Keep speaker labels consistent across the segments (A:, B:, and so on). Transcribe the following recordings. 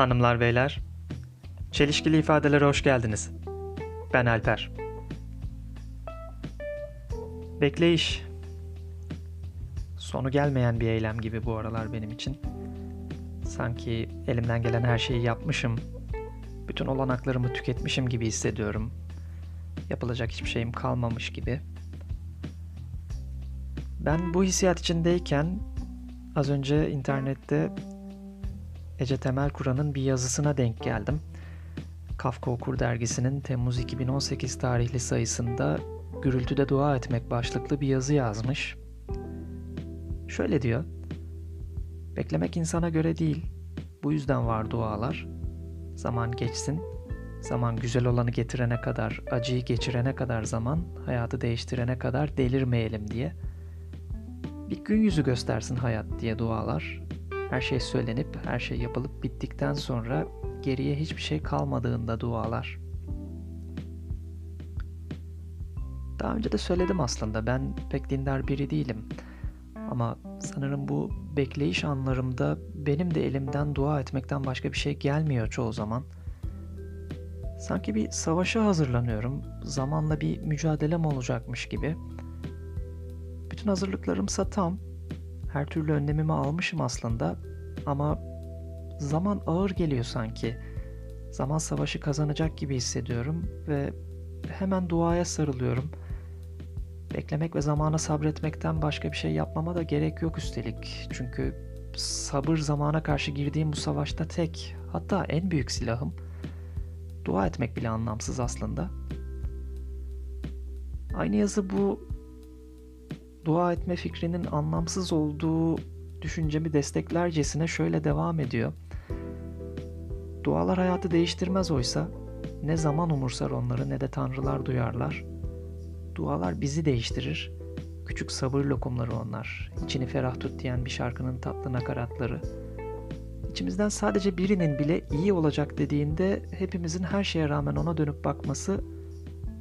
A: Hanımlar beyler, çelişkili ifadelere hoş geldiniz. Ben Alper. Bekleyiş. Sonu gelmeyen bir eylem gibi bu aralar benim için. Sanki elimden gelen her şeyi yapmışım. Bütün olanaklarımı tüketmişim gibi hissediyorum. Yapılacak hiçbir şeyim kalmamış gibi. Ben bu hissiyat içindeyken az önce internette Ece Temel Kur'an'ın bir yazısına denk geldim. Kafka Okur dergisinin Temmuz 2018 tarihli sayısında Gürültüde Dua Etmek başlıklı bir yazı yazmış. Şöyle diyor. Beklemek insana göre değil. Bu yüzden var dualar. Zaman geçsin. Zaman güzel olanı getirene kadar, acıyı geçirene kadar zaman, hayatı değiştirene kadar delirmeyelim diye. Bir gün yüzü göstersin hayat diye dualar. Her şey söylenip, her şey yapılıp bittikten sonra geriye hiçbir şey kalmadığında dualar. Daha önce de söyledim aslında ben pek dindar biri değilim. Ama sanırım bu bekleyiş anlarımda benim de elimden dua etmekten başka bir şey gelmiyor çoğu zaman. Sanki bir savaşa hazırlanıyorum. Zamanla bir mücadelem olacakmış gibi. Bütün hazırlıklarımsa tam. Her türlü önlemimi almışım aslında ama zaman ağır geliyor sanki. Zaman savaşı kazanacak gibi hissediyorum ve hemen duaya sarılıyorum. Beklemek ve zamana sabretmekten başka bir şey yapmama da gerek yok üstelik. Çünkü sabır zamana karşı girdiğim bu savaşta tek, hatta en büyük silahım. Dua etmek bile anlamsız aslında. Aynı yazı bu dua etme fikrinin anlamsız olduğu düşüncemi desteklercesine şöyle devam ediyor. Dualar hayatı değiştirmez oysa ne zaman umursar onları ne de tanrılar duyarlar. Dualar bizi değiştirir. Küçük sabır lokumları onlar. İçini ferah tut diyen bir şarkının tatlı nakaratları. İçimizden sadece birinin bile iyi olacak dediğinde hepimizin her şeye rağmen ona dönüp bakması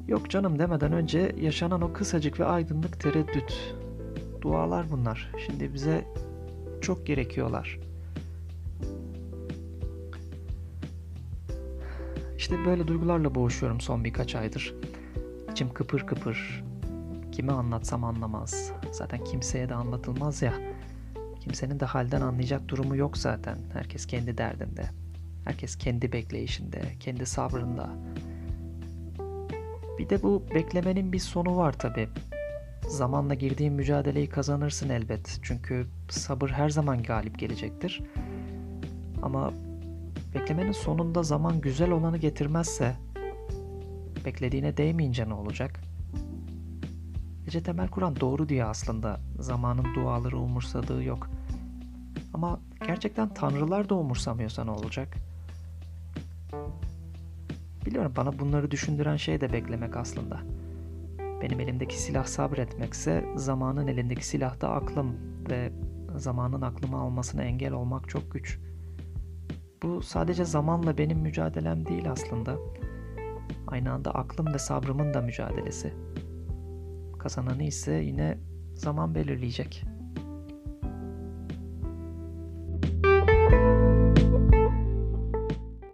A: yok canım demeden önce yaşanan o kısacık ve aydınlık tereddüt. Dualar bunlar. Şimdi bize çok gerekiyorlar. İşte böyle duygularla boğuşuyorum son birkaç aydır. İçim kıpır kıpır. Kime anlatsam anlamaz. Zaten kimseye de anlatılmaz ya. Kimsenin de halden anlayacak durumu yok zaten. Herkes kendi derdinde. Herkes kendi bekleyişinde, kendi sabrında. Bir de bu beklemenin bir sonu var tabi. Zamanla girdiğin mücadeleyi kazanırsın elbet. Çünkü sabır her zaman galip gelecektir. Ama beklemenin sonunda zaman güzel olanı getirmezse beklediğine değmeyince ne olacak? Ece Temel Kur'an doğru diyor aslında. Zamanın duaları umursadığı yok. Ama gerçekten tanrılar da umursamıyorsa ne olacak? Biliyorum bana bunları düşündüren şey de beklemek aslında. Benim elimdeki silah sabretmekse zamanın elindeki silah da aklım ve zamanın aklımı almasına engel olmak çok güç. Bu sadece zamanla benim mücadelem değil aslında. Aynı anda aklım ve sabrımın da mücadelesi. Kazananı ise yine zaman belirleyecek.''